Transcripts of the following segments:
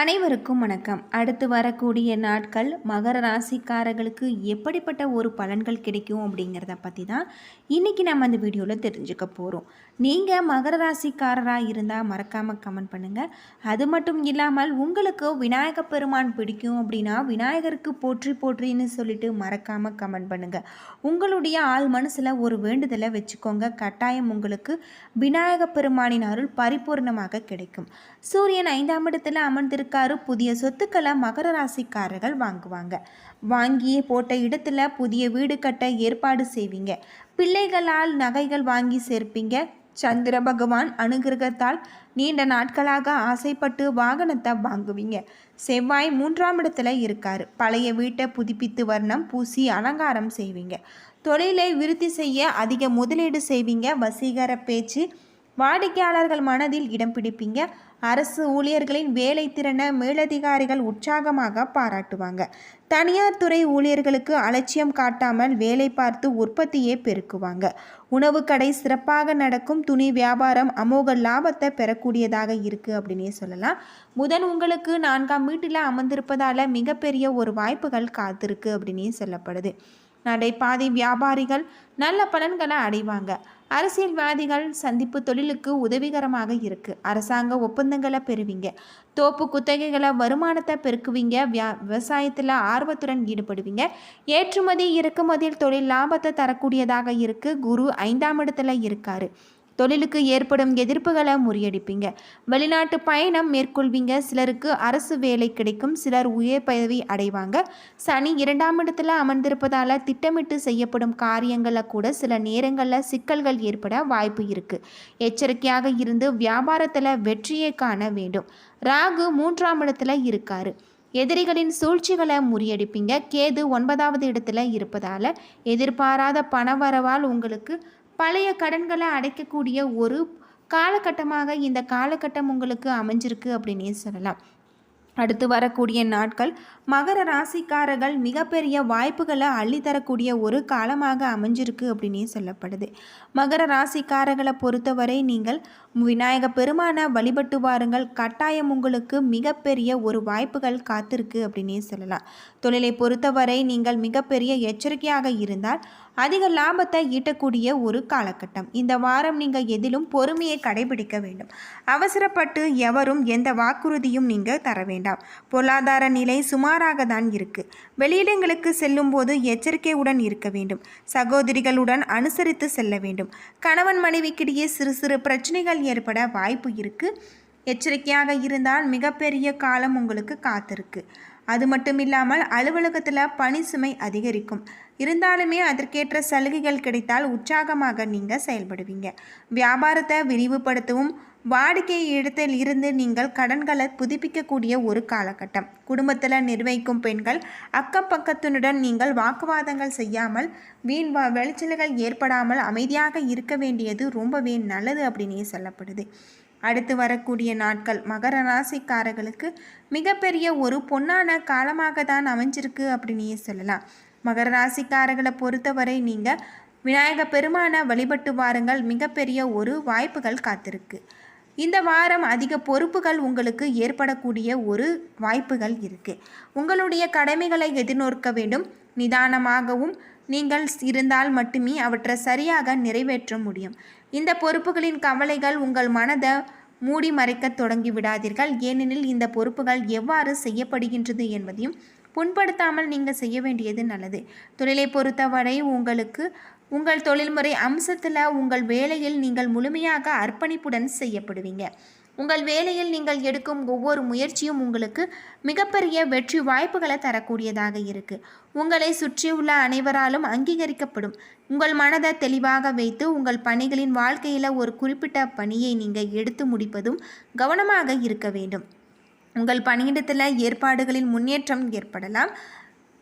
அனைவருக்கும் வணக்கம். அடுத்து வரக்கூடிய நாட்கள் மகர ராசிக்காரர்களுக்கு எப்படிப்பட்ட ஒரு பலன்கள் கிடைக்கும் அப்படிங்கிறத பற்றி தான் இன்றைக்கி நம்ம அந்த வீடியோவில் தெரிஞ்சுக்க போகிறோம் நீங்கள் மகர ராசிக்காரராக இருந்தால் மறக்காமல் கமெண்ட் பண்ணுங்கள் அது மட்டும் இல்லாமல் உங்களுக்கு விநாயக பெருமான் பிடிக்கும் அப்படின்னா விநாயகருக்கு போற்றி போற்றின்னு சொல்லிட்டு மறக்காமல் கமெண்ட் பண்ணுங்கள் உங்களுடைய ஆள் மனசில் ஒரு வேண்டுதலை வச்சுக்கோங்க. கட்டாயம் உங்களுக்கு விநாயக பெருமானின் அருள் பரிபூர்ணமாக கிடைக்கும். சூரியன் ஐந்தாம் இடத்தில் அமர்ந்திருக்காரு. புதிய சொத்துக்களை மகர ராசிக்காரர்கள் வாங்குவாங்க. வாங்கி போட்ட இடத்துல புதிய வீடு கட்ட ஏற்பாடு செய்வீங்க. பிள்ளைகளால் நகைகள் வாங்கி சேர்ப்பீங்க. சந்திர பகவான் அனுகிரகத்தால் நீண்ட நாட்களாக ஆசைப்பட்டு வாகனத்தை வாங்குவீங்க. செவ்வாய் மூன்றாம் இடத்துல இருக்காரு. பழைய வீட்டை புதுப்பித்து வர்ணம் பூசி அலங்காரம் செய்வீங்க. தொழிலை விருத்தி செய்ய அதிக முதலீடு செய்வீங்க. வசீகர பேச்சு வாடிக்கையாளர்கள் மனதில் இடம் பிடிப்பீங்க. அரசு ஊழியர்களின் வேலை திறனை மேலதிகாரிகள் உற்சாகமாக பாராட்டுவாங்க. தனியார் துறை ஊழியர்களுக்கு அலட்சியம் காட்டாமல் வேலை பார்த்து உற்பத்தியை பெருக்குவாங்க. உணவு கடை சிறப்பாக நடக்கும் துணி வியாபாரம் அமோக லாபத்தை பெறக்கூடியதாக இருக்குது அப்படின்னே சொல்லலாம். புதன் உங்களுக்கு நான்காம் வீட்டில் அமர்ந்திருப்பதால் மிகப்பெரிய ஒரு வாய்ப்புகள் காத்திருக்கு அப்படின்னே சொல்லப்படுது. நடைபாதை வியாபாரிகள் நல்ல பலன்களை அடைவாங்க. அரசியல்வாதிகள் சந்திப்பு தொழிலுக்கு உதவிகரமாக இருக்கு. அரசாங்க ஒப்பந்தங்களை பெறுவீங்க. தோப்பு குத்தகைகளை வருமானத்தை பெருக்குவீங்க. வியா விவசாயத்தில் ஆர்வத்துடன் ஈடுபடுவீங்க. ஏற்றுமதி இறக்குமதியில் தொழில் லாபத்தை தரக்கூடியதாக இருக்கு. குரு ஐந்தாம் இடத்துல இருக்காரு. தொழிலுக்கு ஏற்படும் எதிர்ப்புகளை முறியடிப்பீங்க. வெளிநாட்டு பயணம் மேற்கொள்வீங்க. சிலருக்கு அரசு வேலை கிடைக்கும். சிலர் உயர் பதவி அடைவாங்க. சனி இரண்டாம் இடத்துல அமர்ந்திருப்பதால் திட்டமிட்டு செய்யப்படும் காரியங்களில் கூட சில நேரங்களில் சிக்கல்கள் ஏற்பட வாய்ப்பு இருக்குது எச்சரிக்கையாக இருந்து வியாபாரத்தில் வெற்றியை காண வேண்டும். ராகு மூன்றாம் இடத்துல இருக்காரு. எதிரிகளின் சூழ்ச்சிகளை முறியடிப்பீங்க. கேது ஒன்பதாவது இடத்துல இருப்பதால் எதிர்பாராத பணவரவால் உங்களுக்கு பழைய கடன்களை அடைக்கக்கூடிய ஒரு காலகட்டமாக இந்த காலகட்டம் உங்களுக்கு அமைஞ்சிருக்கு அப்படின்னே சொல்லலாம். அடுத்து வரக்கூடிய நாட்கள் மகர ராசிக்காரர்கள் மிகப்பெரிய வாய்ப்புகளை அள்ளித்தரக்கூடிய ஒரு காலமாக அமைஞ்சிருக்கு அப்படின்னே சொல்லப்படுது. மகர ராசிக்காரர்களை பொறுத்தவரை நீங்கள் விநாயக பெருமான வழிபட்டு வாருங்கள். கட்டாயம் உங்களுக்கு மிகப்பெரிய ஒரு வாய்ப்புகள் காத்திருக்கு அப்படின்னே சொல்லலாம். தொழிலை பொறுத்தவரை நீங்கள் மிகப்பெரிய எச்சரிக்கையாக இருந்தால் அதிக லாபத்தை ஈட்டக்கூடிய ஒரு காலகட்டம். இந்த வாரம் நீங்கள் எதிலும் பொறுமையை கடைபிடிக்க வேண்டும். அவசரப்பட்டு எவரும் எந்த வாக்குறுதியும் நீங்கள் தர வேண்டாம். பொருளாதார நிலை சுமாராக தான் இருக்கு. வெளியிடங்களுக்கு செல்லும் போது எச்சரிக்கையுடன் இருக்க வேண்டும். சகோதரிகளுடன் அனுசரித்து செல்ல வேண்டும். கணவன் மனைவிக்கிடையே சிறு சிறு பிரச்சனைகள் ஏற்பட வாய்ப்பு இருக்கு. எச்சரிக்கையாக இருந்தால் மிகப்பெரிய காலம் உங்களுக்கு காத்திருக்கு. அது மட்டும் இல்லாமல் அலுவலகத்தில் பணி சுமை அதிகரிக்கும். இருந்தாலுமே அதற்கேற்ற சலுகைகள் கிடைத்தால் உற்சாகமாக நீங்கள் செயல்படுவீங்க. வியாபாரத்தை விரிவுபடுத்தவும் வாடிக்கை இடத்தில் இருந்து நீங்கள் கடன்களை புதுப்பிக்கக்கூடிய ஒரு காலகட்டம். குடும்பத்தில் நிர்வகிக்கும் பெண்கள் அக்கம் பக்கத்தினுடன் நீங்கள் வாக்குவாதங்கள் செய்யாமல் வீண் வா வெளிச்சல்கள் ஏற்படாமல் அமைதியாக இருக்க வேண்டியது ரொம்பவே நல்லது அப்படின்னே சொல்லப்படுது. அடுத்து வரக்கூடிய நாட்கள் மகர ராசிக்காரர்களுக்கு மிகப்பெரிய ஒரு பொன்னான காலமாக தான் அமைஞ்சிருக்கு அப்படின்னே சொல்லலாம். மகர ராசிக்காரர்களை பொறுத்தவரை நீங்கள் விநாயக பெருமானை வழிபட்டு வாருங்கள். மிகப்பெரிய ஒரு வாய்ப்புகள் காத்திருக்கு. இந்த வாரம் அதிக பொறுப்புகள் உங்களுக்கு ஏற்படக்கூடிய ஒரு வாய்ப்புகள் இருக்குது உங்களுடைய கடமைகளை எதிர்நோக்க வேண்டும். நிதானமாகவும் நீங்கள் இருந்தால் மட்டுமே அவற்றை சரியாக நிறைவேற்ற முடியும். இந்த பொறுப்புகளின் கவலைகள் உங்கள் மனதை மூடி மறைக்க தொடங்கி விடாதீர்கள். ஏனெனில் இந்த பொறுப்புகள் எவ்வாறு செய்யப்படுகின்றது என்பதையும் புண்படுத்தாமல் நீங்கள் செய்ய வேண்டியது நல்லது. தொழிலை பொறுத்தவரை உங்களுக்கு உங்கள் தொழில்முறை அம்சத்தில் உங்கள் வேலையில் நீங்கள் முழுமையாக அர்ப்பணிப்புடன் செய்யப்படுவீங்க. உங்கள் வேலையில் நீங்கள் எடுக்கும் ஒவ்வொரு முயற்சியும் உங்களுக்கு மிகப்பெரிய வெற்றி வாய்ப்புகளை தரக்கூடியதாக இருக்குது உங்களை சுற்றியுள்ள அனைவராலும் அங்கீகரிக்கப்படும். உங்கள் மனதை தெளிவாக வைத்து உங்கள் பணிகளின் வாழ்க்கையில் ஒரு குறிப்பிட்ட பணியை நீங்கள் எடுத்து முடிப்பதும் கவனமாக இருக்க வேண்டும். உங்கள் பணியிடத்தில் ஏற்பாடுகளில் முன்னேற்றம் ஏற்படலாம்.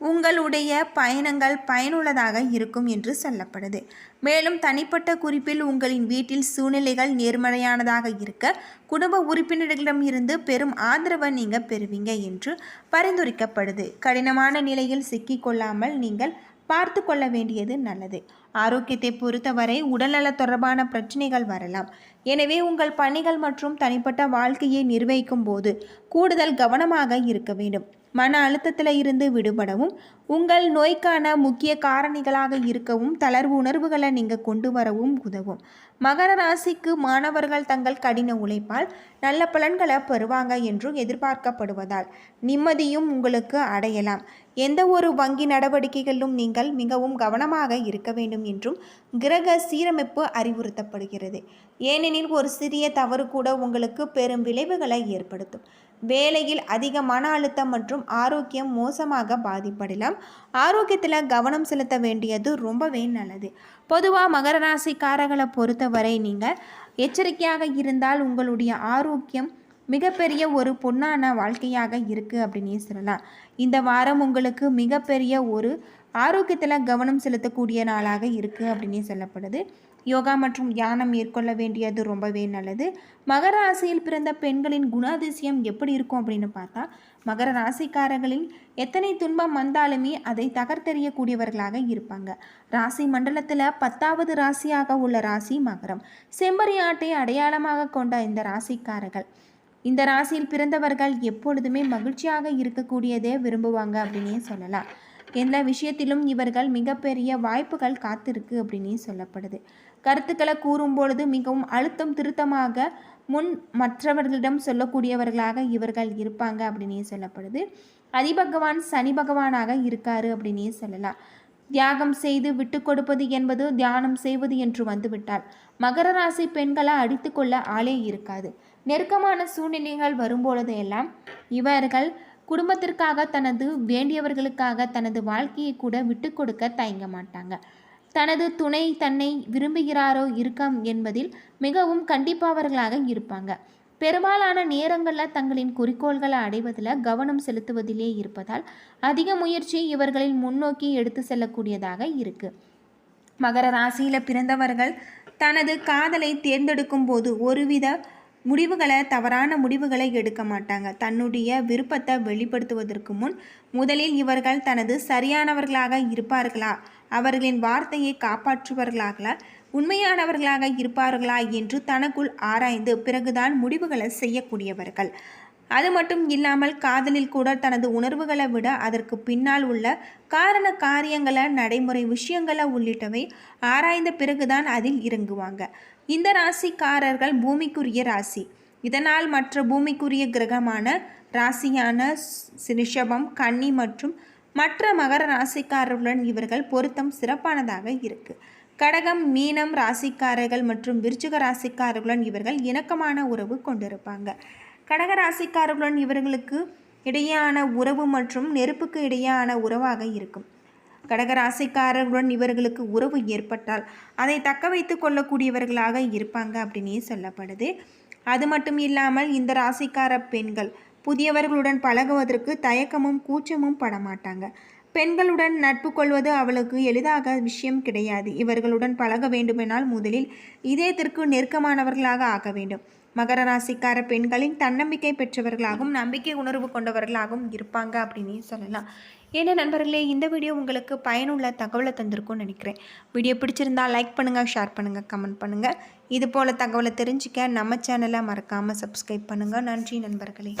உங்களுடைய பயணங்கள் பயனுள்ளதாக இருக்கும் என்று சொல்லப்படுது. மேலும் தனிப்பட்ட குறிப்பில் உங்களின் வீட்டில் சூழ்நிலைகள் நேர்மறையானதாக இருக்க குடும்ப உறுப்பினர்களிடம் இருந்து பெரும் ஆதரவை நீங்கள் பெறுவீங்க என்று பரிந்துரைக்கப்படுது. கடினமான நிலையில் சிக்கிக்கொள்ளாமல் நீங்கள் பார்த்து கொள்ள வேண்டியது நல்லது. ஆரோக்கியத்தை பொறுத்தவரை உடல்நல தொடர்பான பிரச்சனைகள் வரலாம். எனவே உங்கள் பணிகள் மற்றும் தனிப்பட்ட வாழ்க்கையை நிர்வகிக்கும் போது கூடுதல் கவனமாக இருக்க வேண்டும். மன அழுத்தத்தில் இருந்து விடுபடவும் உங்கள் நோய்க்கான முக்கிய காரணிகளாக இருக்கவும் தளர்வு உணர்வுகளை நீங்கள் கொண்டு வரவும் உதவும். மகர ராசிக்கு மாணவர்கள் தங்கள் கடின உழைப்பால் நல்ல பலன்களை பெறுவாங்க என்றும் எதிர்பார்க்கப்படுவதால் நிம்மதியும் உங்களுக்கு அடையலாம். எந்த ஒரு வங்கி நடவடிக்கைகளிலும் நீங்கள் மிகவும் கவனமாக இருக்க வேண்டும் என்றும் கிரக சீரமைப்பு அறிவுறுத்தப்படுகிறது. ஏனெனில் ஒரு சிறிய தவறு கூட உங்களுக்கு பெரும் விளைவுகளை ஏற்படுத்தும். வேலையில் அதிக மன அழுத்தம் மற்றும் ஆரோக்கியம் மோசமாக பாதிப்படலாம். ஆரோக்கியத்தில் கவனம் செலுத்த வேண்டியது ரொம்பவே நல்லது. பொதுவாக மகர ராசிக்காரர்களை பொறுத்தவரை நீங்கள் எச்சரிக்கையாக இருந்தால் உங்களுடைய ஆரோக்கியம் மிகப்பெரிய ஒரு பொன்னான வாழ்க்கையாக இருக்குது அப்படின்னே சொல்லலாம். இந்த வாரம் உங்களுக்கு மிகப்பெரிய ஒரு ஆரோக்கியத்தில் கவனம் செலுத்தக்கூடிய நாளாக இருக்குது அப்படின்னே சொல்லப்படுது. யோகா மற்றும் தியானம் மேற்கொள்ள வேண்டியது ரொம்பவே நல்லது. மகர ராசியில் பிறந்த பெண்களின் குணாதிசயம் எப்படி இருக்கும் அப்படின்னு பார்த்தா மகர ராசிக்காரர்களின் எத்தனை துன்பம் வந்தாலுமே அதை தகர்த்தெறியக்கூடியவர்களாக இருப்பாங்க. ராசி மண்டலத்தில் பத்தாவது ராசியாக உள்ள ராசி மகரம். செம்பரி ஆட்டை அடையாளமாக கொண்ட இந்த ராசிக்காரர்கள். இந்த ராசியில் பிறந்தவர்கள் எப்பொழுதுமே மகிழ்ச்சியாக இருக்கக்கூடியதே விரும்புவாங்க அப்படின்னே சொல்லலாம். எந்த விஷயத்திலும் இவர்கள் மிகப்பெரிய வாய்ப்புகள் காத்திருக்கு அப்படின்னே சொல்லப்படுது. கருத்துக்களை கூறும்பொழுது மிகவும் அழுத்தம் திருத்தமாக முன் மற்றவர்களிடம் சொல்லக்கூடியவர்களாக இவர்கள் இருப்பாங்க அப்படின்னே சொல்லப்படுது. அதிபகவான் சனி பகவானாக இருக்காரு அப்படின்னே சொல்லலாம். தியாகம் செய்து விட்டு கொடுப்பது என்பது தியானம் செய்வது என்று வந்துவிட்டால் மகர ராசி பெண்களை அடித்து கொள்ள ஆளே இருக்காது. நெருக்கமான சூழ்நிலைகள் வரும்பொழுது எல்லாம் இவர்கள் குடும்பத்திற்காக தனது வேண்டியவர்களுக்காக தனது வாழ்க்கையை கூட விட்டு கொடுக்க தயங்க மாட்டாங்க. தனது துணை தன்னை விரும்புகிறாரோ இருக்கம் என்பதில் மிகவும் கண்டிப்பானவர்களாக இருப்பாங்க. பெரும்பாலான நேரங்களில் தங்களின் குறிக்கோள்களை அடைவதில் கவனம் செலுத்துவதிலே இருப்பதால் அதிக முயற்சி இவர்களின் முன்னோக்கி எடுத்து செல்லக்கூடியதாக இருக்கு. மகர ராசியில் பிறந்தவர்கள் தனது காதலை தேர்ந்தெடுக்கும் போது ஒருவித முடிவுகளை தவறான முடிவுகளை எடுக்க மாட்டாங்க. தன்னுடைய விருப்பத்தை வெளிப்படுத்துவதற்கு முன் முதலில் இவர்கள் தனது சரியானவர்களாக இருப்பார்களா? அவர்களின் வார்த்தையை காப்பாற்றுபவர்களாக உண்மையானவர்களாக இருப்பார்களா என்று தனக்குள் ஆராய்ந்து பிறகுதான் முடிவுகளை செய்யக்கூடியவர்கள். அது மட்டும் இல்லாமல் காதலில் கூட தனது உணர்வுகளை விட அதற்கு பின்னால் உள்ள காரண காரியங்களை நடைமுறை விஷயங்களை உள்ளிட்டவை ஆராய்ந்த பிறகுதான் அதில் இறங்குவாங்க. இந்த ராசிக்காரர்கள் பூமிக்குரிய ராசி. இதனால் மற்ற பூமிக்குரிய கிரகமான ராசியான ரிஷபம் கன்னி மற்றும் மற்ற மகர ராசிக்காரர்களுடன் இவர்கள் பொருத்தம் சிறப்பானதாக இருக்கு. கடகம் மீனம் ராசிக்காரர்கள் மற்றும் விருச்சிக ராசிக்காரர்களுடன் இவர்கள் இணக்கமான உறவு கொண்டிருப்பாங்க. கடக ராசிக்காரர்களுடன் இவர்களுக்கு இடையான உறவு மற்றும் நெருப்புக்கு இடையான உறவாக இருக்கும். கடக ராசிக்காரர்களுடன் இவர்களுக்கு உறவு ஏற்பட்டால் அதை தக்க வைத்து கொள்ளக்கூடியவர்களாக இருப்பாங்க அப்படின்னே சொல்லப்படுது. அது மட்டும் இல்லாமல் இந்த ராசிக்கார பெண்கள் புதியவர்களுடன் பழகுவதற்கு தயக்கமும் கூச்சமும் படமாட்டாங்க. பெண்களுடன் நட்பு கொள்வது அவளுக்கு எளிதாக விஷயம் கிடையாது. இவர்களுடன் பழக வேண்டுமென்றால் முதலில் இதயத்திற்கு நெருக்கமானவர்களாக ஆக வேண்டும். மகர ராசிக்கார பெண்களின் தன்னம்பிக்கை பெற்றவர்களாகவும் நம்பிக்கை உணர்வு கொண்டவர்களாகவும் இருப்பாங்க அப்படின்னு சொல்லலாம். ஏன்னா நண்பர்களே இந்த வீடியோ உங்களுக்கு பயனுள்ள தகவலை தந்திருக்கும்னு நினைக்கிறேன். வீடியோ பிடிச்சிருந்தால் லைக் பண்ணுங்கள் ஷேர் பண்ணுங்கள் கமெண்ட் பண்ணுங்கள் இது போல் தகவலை தெரிஞ்சுக்க நம்ம சேனலை மறக்காமல் சப்ஸ்கிரைப் பண்ணுங்கள் நன்றி நண்பர்களே.